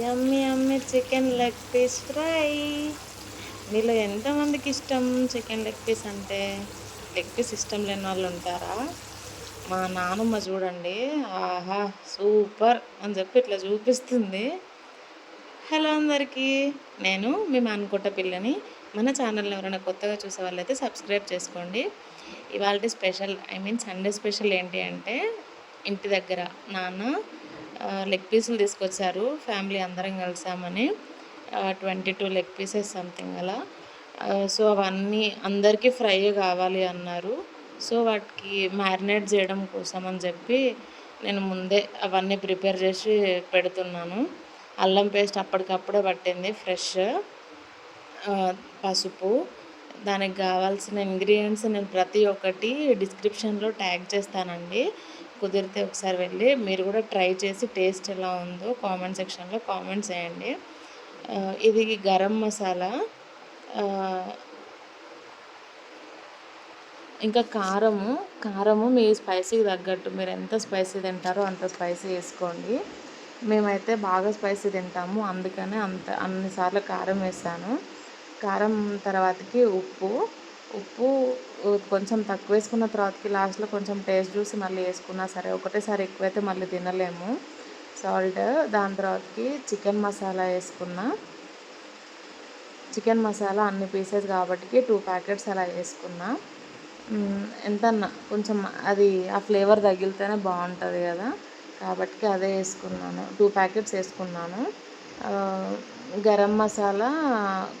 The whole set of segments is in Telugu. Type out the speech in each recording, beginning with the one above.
Yummy yummy chicken leg piece fry మీలో ఎంతమందికి ఇష్టం చికెన్ లెగ్ పీస్ అంటే? లెగ్ పీస్ ఇష్టం లేని వాళ్ళు ఉంటారా? మా నానమ్మ చూడండి. ఆహా సూపర్ అని చెప్పి ఇట్లా చూపిస్తుంది. హలో అందరికీ. నేను మేము అనుకుంట పిల్లని. మన ఛానల్ని ఎవరైనా కొత్తగా చూసే వాళ్ళైతే సబ్స్క్రైబ్ చేసుకోండి. ఇవాళ special I mean Sunday special ఏంటి అంటే ఇంటి దగ్గర నాన్న లెగ్ పీసులు తీసుకొచ్చారు. ఫ్యామిలీ అందరం కలిసామని. Twenty two leg pieces something అలా. సో అవన్నీ అందరికీ ఫ్రై కావాలి అన్నారు. సో వాటికి మ్యారినేట్ చేయడం కోసం అని చెప్పి నేను ముందే అవన్నీ ప్రిపేర్ చేసి పెడుతున్నాను. అల్లం పేస్ట్ అప్పటికప్పుడే పట్టింది ఫ్రెష్ పసుపు. దానికి కావాల్సిన ఇంగ్రీడియంట్స్ నేను ప్రతి ఒక్కటి డిస్క్రిప్షన్లో ట్యాగ్ చేస్తానండి. కుదిరితే ఒకసారి వెళ్ళి మీరు కూడా ట్రై చేసి టేస్ట్ ఎలా ఉందో కామెంట్ సెక్షన్లో కామెంట్స్ చేయండి. ఇది గరం మసాలా. ఇంకా కారము. కారము మీ స్పైసీకి తగ్గట్టు మీరు ఎంత స్పైసీ తింటారో అంత స్పైసీ వేసుకోండి. మేమైతే బాగా స్పైసీ తింటాము. అందుకనే అంత అన్నిసార్లు కారం వేసాను. కారం తర్వాతకి ఉప్పు ఉప్పు కొంచెం తక్కువ వేసుకున్న తర్వాతకి లాస్ట్లో కొంచెం టేస్ట్ చూసి మళ్ళీ వేసుకున్నా సరే ఒకటేసారి ఎక్కువైతే మళ్ళీ తినలేము. సాల్ట్ దాని తర్వాతకి చికెన్ మసాలా వేసుకున్నా. చికెన్ మసాలా అన్ని పీసెస్ కాబట్టి టూ ప్యాకెట్స్ అలా వేసుకున్నా. ఎంత కొంచెం అది ఆ ఫ్లేవర్ తగిలితేనే బాగుంటుంది కదా. కాబట్టి అదే వేసుకున్నాను టూ ప్యాకెట్స్ వేసుకున్నాను. గరం మసాలా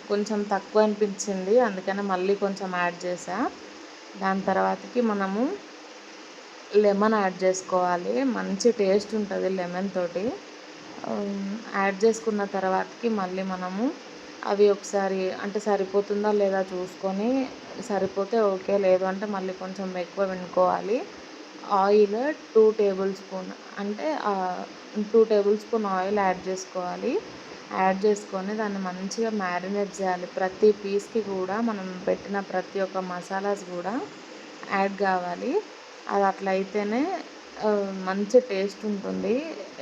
కొంచెం తక్కువ అనిపించింది అందుకనే మళ్ళీ కొంచెం యాడ్ చేసా దాని తర్వాతకి మనము లెమన్ యాడ్ చేసుకోవాలి. మంచి టేస్ట్ ఉంటుంది లెమన్ తోటి. యాడ్ చేసుకున్న తర్వాతకి మళ్ళీ మనము అవి ఒకసారి అంటే సరిపోతుందా లేదా చూసుకొని సరిపోతే ఓకే లేదు అంటే మళ్ళీ కొంచెం ఎక్కువ వినుకోవాలి. ఆయిల్ టూ టేబుల్ స్పూన్ అంటే two tablespoon oil add చేసుకోవాలి. యాడ్ చేసుకొని దాన్ని మంచిగా మ్యారినేట్ చేయాలి. ప్రతి పీస్కి కూడా మనం పెట్టిన ప్రతి ఒక్క మసాలాస్ కూడా యాడ్ కావాలి. అది అట్లా అయితేనే మంచి టేస్ట్ ఉంటుంది.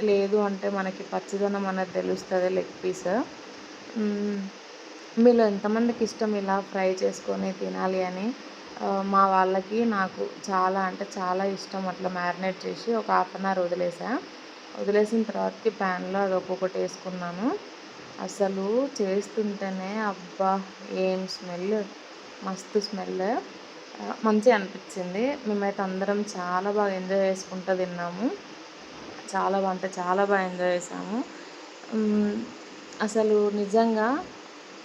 లేదు అంటే మనకి పచ్చిదనం అనేది తెలుస్తుంది లెగ్ పీస్. మీలో ఎంతమందికి ఇష్టం ఇలా ఫ్రై చేసుకొని తినాలి అని? మా వాళ్ళకి నాకు చాలా అంటే చాలా ఇష్టం అట్లా మ్యారినేట్ చేసి ఒక హాఫ్ అన్ అవర్ వదిలేసా. వదిలేసిన తర్వాతకి ప్యాన్లో అది ఒక్కొక్కటి వేసుకున్నాను. అసలు చేస్తుంటేనే అబ్బా ఏం స్మెల్ మస్తు స్మెల్. మంచిగా అనిపించింది. మేమైతే అందరం చాలా బాగా ఎంజాయ్ చేసుకుంటూ తిన్నాము. చాలా బాగా అంటే చాలా బాగా ఎంజాయ్ చేసాము. అసలు నిజంగా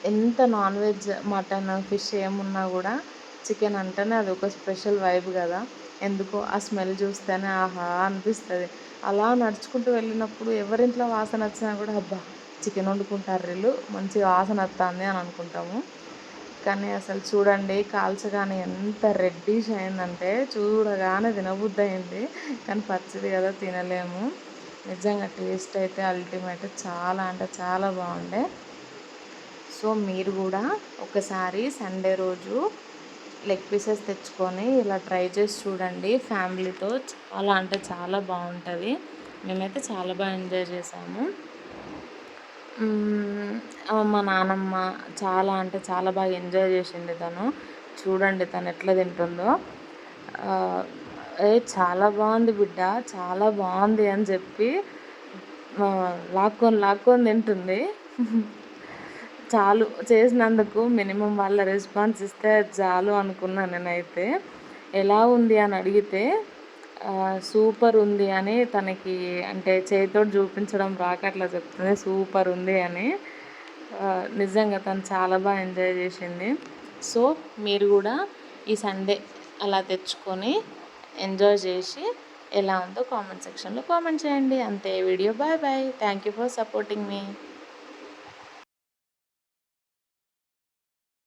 ఎంత నాన్ వెజ్ మటన్ ఫిష్ ఏమున్నా కూడా చికెన్ అంటేనే అది ఒక స్పెషల్ వైబ్ కదా. ఎందుకో ఆ స్మెల్ చూస్తేనే ఆహా అనిపిస్తుంది. అలా నడుచుకుంటూ వెళ్ళినప్పుడు ఎవరింట్లో వాసన వచ్చినా కూడా అబ్బా చికెన్ వండుకుంటారు వీళ్ళు మంచిగా వాసన వస్తుంది అని అనుకుంటాము. కానీ అసలు చూడండి కాల్చగానే ఎంత రెడ్డిష్ అయిందంటే చూడగానే తినబుద్ధి అయింది కానీ పచ్చిది కదా తినలేము. నిజంగా టేస్ట్ అయితే అల్టిమేట్ చాలా అంటే చాలా బాగుండే. సో మీరు కూడా ఒకసారి సండే రోజు లెగ్ పీసెస్ తెచ్చుకొని ఇలా ట్రై చేసి చూడండి ఫ్యామిలీతో. చాలా అంటే చాలా బాగుంటుంది. మేమైతే చాలా బాగా ఎంజాయ్ చేసాము. మా నానమ్మ చాలా అంటే చాలా బాగా ఎంజాయ్ చేసింది తను. చూడండి తను ఎట్లా తింటుందో. ఏ చాలా బాగుంది బిడ్డ చాలా బాగుంది అని చెప్పి లాక్కొని లాక్కొని తింటుంది. చాలు. చేసినందుకు మినిమం వాళ్ళ రెస్పాన్స్ ఇస్తే చాలు అనుకున్నాను నేనైతే. ఎలా ఉంది అని అడిగితే సూపర్ ఉంది అని తనకి అంటే చేతితో చూపించడం రాక అట్లా చెప్తుంది. సూపర్ ఉంది అని నిజంగా తను చాలా బాగా ఎంజాయ్ చేసింది. సో మీరు కూడా ఈ సండే అలా తెచ్చుకొని ఎంజాయ్ చేసి ఎలా ఉందో కామెంట్ సెక్షన్లో కామెంట్ చేయండి. అంతే video bye bye. Thank you for supporting me.